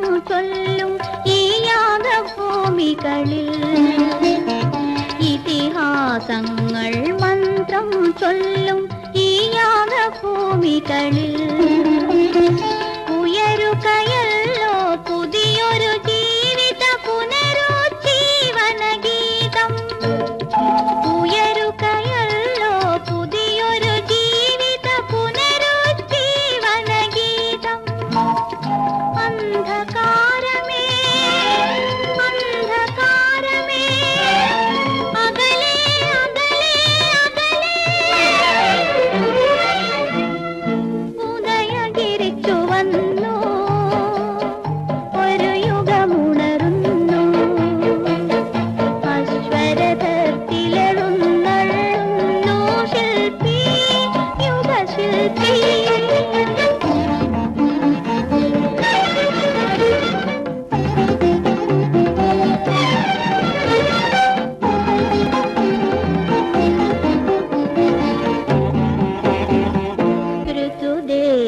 മന്ത്രം ചൊല്ലും ഈ യാഗഭൂമികളിൽ ഇതിഹാസങ്ങൾ മന്ത്രം ചൊല്ലും ഈ യാഗഭൂമികളിൽ ഉയരുകയല്ലോ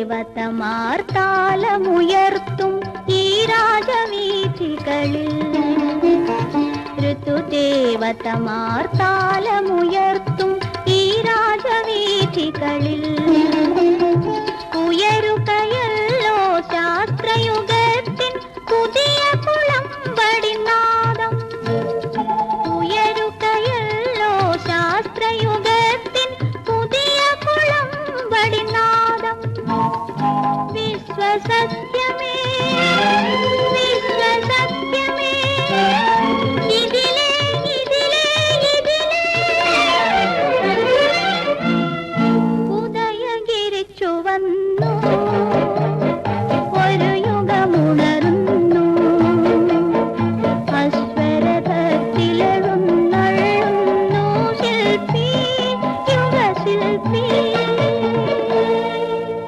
ഋതുദേവതമാർത്താലമുയർത്തും ഈ രാജവീഥികളിൽ. ഋതുദേവതമാർത്താലമുയർത്തും ഈ രാജവീഥികളിൽ. सत्य